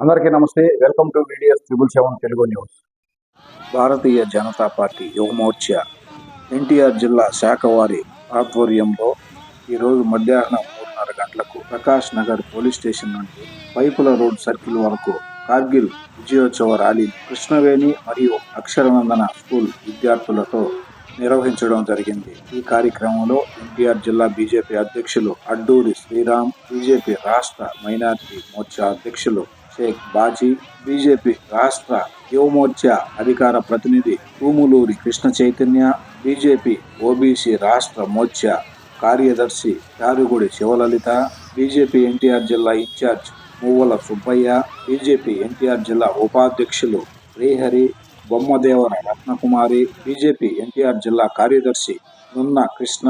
అందరికీ నమస్తే. Welcome to videos triple seven Telugu news Bharatiya Janata Party Yuva Morcha NTR జిల్లా శాఖ వారి ఆధ్వర్యంలో ఈరోజు మధ్యాహ్నం మూడున్నర గంటలకు ప్రకాష్ నగర్ పోలీస్ స్టేషన్ నుండి పైపుల రోడ్ సర్కిల్ వరకు కార్గిల్ విజయోత్సవ ర్యాలీ కృష్ణవేణి మరియు అక్షరనందన స్కూల్ విద్యార్థులతో నిర్వహించడం జరిగింది. ఈ కార్యక్రమంలో ఎన్టీఆర్ జిల్లా బీజేపీ అధ్యక్షులు అడ్డూరి శ్రీరామ్ బీజేపీ రాష్ట్ర మైనార్టీ మోర్చా అధ్యక్షులు షేక్ బాజీ బీజేపీ రాష్ట్ర యువమోర్చా అధికార ప్రతినిధి తూములూరి కృష్ణ చైతన్య బీజేపీ ఓబీసీ రాష్ట్ర మోర్చా కార్యదర్శి చారుగుడి శివలలిత బీజేపీ ఎన్టీఆర్ జిల్లా ఇన్ఛార్జ్ మువ్వల సుబ్బయ్య బీజేపీ ఎన్టీఆర్ జిల్లా ఉపాధ్యక్షులు శ్రీహరి బొమ్మదేవర రత్నకుమారి బీజేపీ ఎన్టీఆర్ జిల్లా కార్యదర్శి నున్న కృష్ణ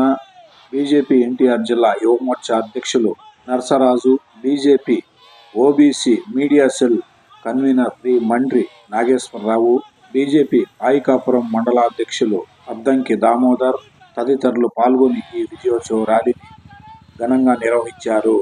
బీజేపీ ఎన్టీఆర్ జిల్లా యువమోర్చా అధ్యక్షులు Narsaraju BJP OBC media cell convener Shri Mandri Nageswara Rao BJP Ayikapuram మండలాధ్యక్షులు Addanki Damodar తదితరులు పాల్గొని ఈ విజయోత్సవ ర్యాలీని ఘనంగా నిర్వహించారు.